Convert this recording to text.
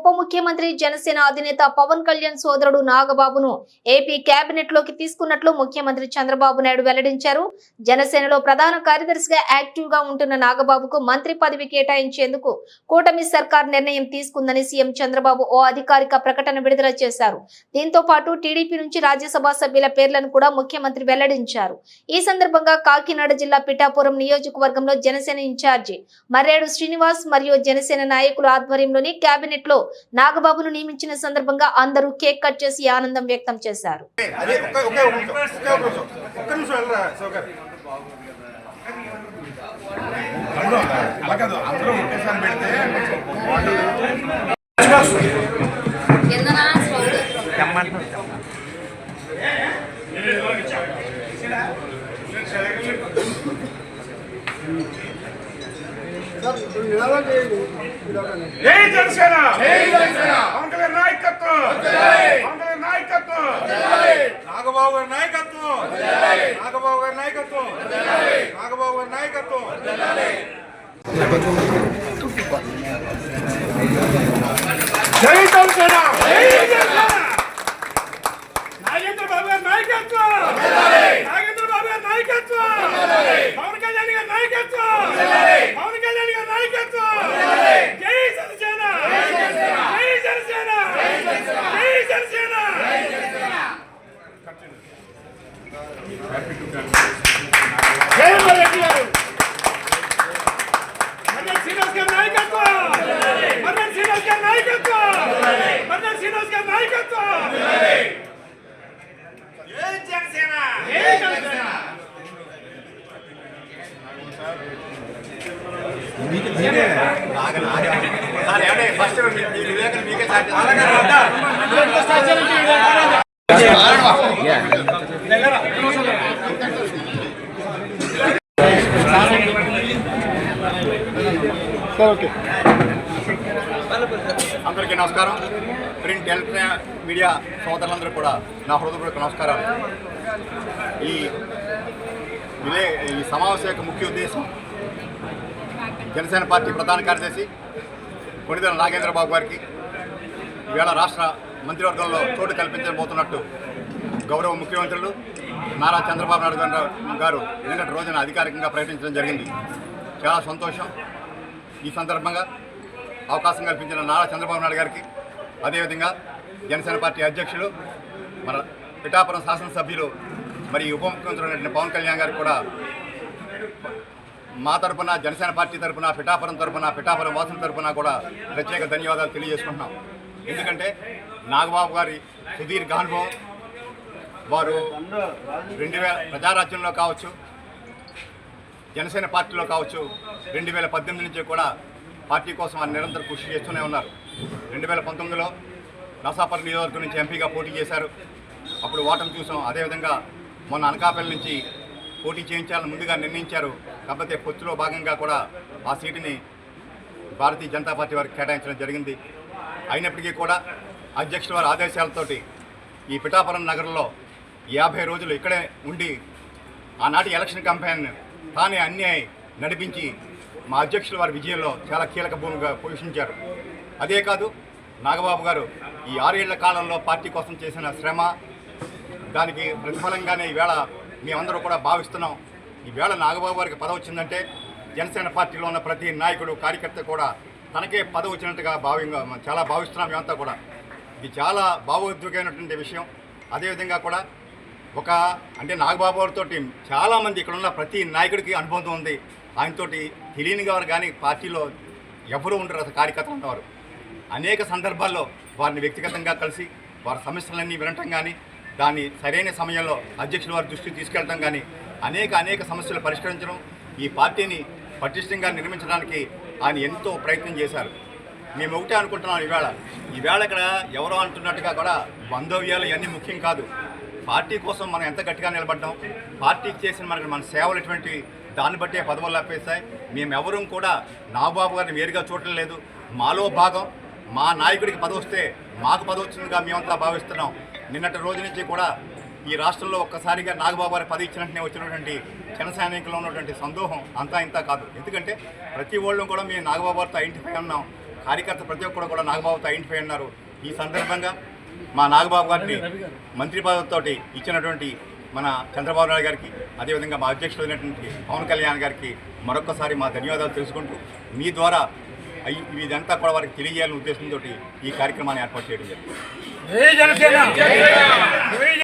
ఉప ముఖ్యమంత్రి జనసేన అధినేత పవన్ కళ్యాణ్ సోదరుడు నాగబాబును ఏపీ కేబినెట్లోకి తీసుకున్నట్లు ముఖ్యమంత్రి చంద్రబాబు నాయుడు వెల్లడించారు. జనసేనలో ప్రధాన కార్యదర్శిగా యాక్టివ్గా ఉంటున్న నాగబాబుకు మంత్రి పదవి కేటాయించేందుకు కూటమి సర్కార్ నిర్ణయం తీసుకుందని సీఎం చంద్రబాబు ఓ అధికారిక ప్రకటన విడుదల చేశారు. దీంతో పాటు టీడీపీ నుంచి రాజ్యసభ సభ్యుల పేర్లను కూడా ముఖ్యమంత్రి వెల్లడించారు. ఈ సందర్భంగా కాకినాడ జిల్లా పిఠాపురం నియోజకవర్గంలో జనసేన ఇన్ఛార్జి మర్రేడు శ్రీనివాస్ మరియు జనసేన నాయకుల ఆధ్వర్యంలోని కేబినెట్లో నాగబాబును నియమించిన సందర్భంగా అందరూ కేక్ కట్ చేసి ఆనందం వ్యక్తం చేశారు. అదే ఒక్క ఒకే ఒక నిమిషం ఒకే ఒక నిమిషం ఒక్క నిమిషం వెళ్ళరా సౌకర్ అలా కాదు అందరూ ఒకేసారి పెడితే జై జనసేన జై జనసేన పవన్ కళ్యాణ్ నాయకత్వం పవన్ కళ్యాణ్ నాయకత్వం నాగబాబు గారి నాయకత్వం నాగబాబు గారి నాయకత్వం నాగబాబు గారి నాయకత్వం జై జనసేన జై జనసేన నాగేంద్ర బాబు గారి నాయకత్వం నాగేంద్ర బాబు గారి నాయకత్వం పవన్ కళ్యాణ్ గారి నాయకత్వం పవన్ కళ్యాణ్ గారి నాయకత్వం జై జనసేన జై జనసేన జై జనసేన జై మరెడ్డి గారు మన్నెట్ శ్రీనివాస్ గారి నాయకత్వం మన్నెట్ శ్రీనివాస్ గారి నాయకత్వం మన్నెట్ శ్రీనివాస్ గారి నాయకత్వం జై జనసేన జై జనసేన ఫస్ట్ వివేకం మీకే సాధ్యం అందరికీ నమస్కారం. ప్రింట్ ఎలక్ట్రానిక్ మీడియా సోదరులందరూ కూడా నా హృదయపూర్వక నమస్కారాలు. ఈ విలే ఈ సమావేశం యొక్క ముఖ్య ఉద్దేశం జనసేన పార్టీ ప్రధాన కార్యదర్శి కొణిదెల నాగేంద్రబాబు గారికి ఈవేళ రాష్ట్ర మంత్రివర్గంలో చోటు కల్పించబోతున్నట్టు గౌరవ ముఖ్యమంత్రులు నారా చంద్రబాబు నాయుడు గారు- గారు నిన్నటి రోజున అధికారికంగా ప్రకటించడం జరిగింది. చాలా సంతోషం. ఈ సందర్భంగా అవకాశం కల్పించిన నారా చంద్రబాబు నాయుడు గారికి. అదేవిధంగా జనసేన పార్టీ అధ్యక్షులు మన పిఠాపురం శాసనసభ్యులు మరి ఉప ముఖ్యమంత్రి పవన్ కళ్యాణ్ గారికి కూడా మా తరపున జనసేన పార్టీ తరఫున పిఠాపురం తరఫున పిఠాపురం వాసుల తరఫున కూడా ప్రత్యేక ధన్యవాదాలు తెలియజేసుకుంటున్నాం. ఎందుకంటే నాగబాబు గారి సుదీర్ఘ అనుభవం వారు రెండు వేల ప్రజారాజ్యంలో కావచ్చు జనసేన పార్టీలో కావచ్చు రెండు వేల పద్దెనిమిది నుంచి కూడా పార్టీ కోసం ఆయన నిరంతరం కృషి చేస్తూనే ఉన్నారు. రెండు వేల పంతొమ్మిదిలో నసాపర్ నియోజకవర్గం నుంచి ఎంపీగా పోటీ చేశారు. అప్పుడు ఓటమి చూసాం. అదేవిధంగా మొన్న అనకాపల్లి నుంచి పోటీ చేయించాలని ముందుగా నిర్ణయించారు. కాకపోతే పొత్తులో భాగంగా కూడా ఆ సీటుని భారతీయ జనతా పార్టీ వారికి కేటాయించడం జరిగింది. అయినప్పటికీ కూడా అధ్యక్షుల వారి ఆదేశాలతోటి ఈ పిఠాపురం నగరంలో యాభై రోజులు ఇక్కడే ఉండి ఆనాటి ఎలక్షన్ క్యాంపెయిన్ తానే అన్నీ నడిపించి మా అధ్యక్షుల వారి విజయంలో చాలా కీలక భూమిగా పోషించారు. అదే కాదు నాగబాబు గారు ఈ ఆరేళ్ళ కాలంలో పార్టీ కోసం చేసిన శ్రమ దానికి ప్రతిఫలంగానే ఈవేళ మేమందరూ కూడా భావిస్తున్నాం. ఈవేళ నాగబాబు గారికి పదవి వచ్చిందంటే జనసేన పార్టీలో ఉన్న ప్రతి నాయకుడు కార్యకర్త కూడా తనకే పదవి వచ్చినట్టుగా భావ్యంగా చాలా భావిస్తున్నాం మేమంతా కూడా. ఇది చాలా భావోద్వేగమైనటువంటి విషయం. అదేవిధంగా కూడా ఒక అంటే నాగబాబు గారితో చాలామంది ఇక్కడ ఉన్న ప్రతి నాయకుడికి అనుబంధం ఉంది. ఆయనతోటి తెలియని వారు కానీ పార్టీలో ఎవరు ఉండరు అసలు కార్యకర్తలు ఉన్నవారు అనేక సందర్భాల్లో వారిని వ్యక్తిగతంగా కలిసి వారి సమస్యలన్నీ వినటం కానీ దాన్ని సరైన సమయంలో అధ్యక్షుల వారి దృష్టికి తీసుకెళ్ళటం కానీ అనేక అనేక సమస్యలు పరిష్కరించడం ఈ పార్టీని పటిష్టంగా నిర్మించడానికి ఆయన ఎంతో ప్రయత్నం చేశారు. మేము ఒకటే అనుకుంటున్నాం ఈవేళ ఈవేళ ఇక్కడ ఎవరో అంటున్నట్టుగా కూడా బంధవ్యాలు ఇవన్నీ ముఖ్యం కాదు. పార్టీ కోసం మనం ఎంత గట్టిగా నిలబడ్డాం పార్టీకి చేసిన మనకి మన సేవలు ఎటువంటి దాన్ని బట్టే పదవులు అప్పేస్తాయి మేము ఎవరూ కూడా నాగబాబు గారిని వేరుగా చూడటం లేదు. మాలో భాగం మా నాయకుడికి పదవి వస్తే మాకు పదవి వచ్చిందిగా మేమంతా భావిస్తున్నాం. నిన్నటి రోజు నుంచి కూడా ఈ రాష్ట్రంలో ఒక్కసారిగా నాగబాబు గారి పది ఇచ్చినట్టునే వచ్చినటువంటి జన సైనికులు ఉన్నటువంటి సందోహం అంతా ఇంత కాదు. ఎందుకంటే ప్రతి ఒళ్ళు కూడా మేము నాగబాబు గారితో ఐడెంటిఫై ఉన్నాం. కార్యకర్త ప్రతి ఒక్కరు కూడా నాగబాబుతో ఐడెంటిఫై అన్నారు ఈ సందర్భంగా మా నాగబాబు గారిని మంత్రి పదవితోటి ఇచ్చినటువంటి మన చంద్రబాబు నాయుడు గారికి అదేవిధంగా మా అధ్యక్షుడైనటువంటి పవన్ కళ్యాణ్ గారికి మరొక్కసారి మా ధన్యవాదాలు తెలుసుకుంటూ మీ ద్వారా ఇదంతా కూడా వారికి తెలియజేయాలనే ఉద్దేశంతో ఈ కార్యక్రమాన్ని ఏర్పాటు చేయడం జరిగింది. జై జనసేన!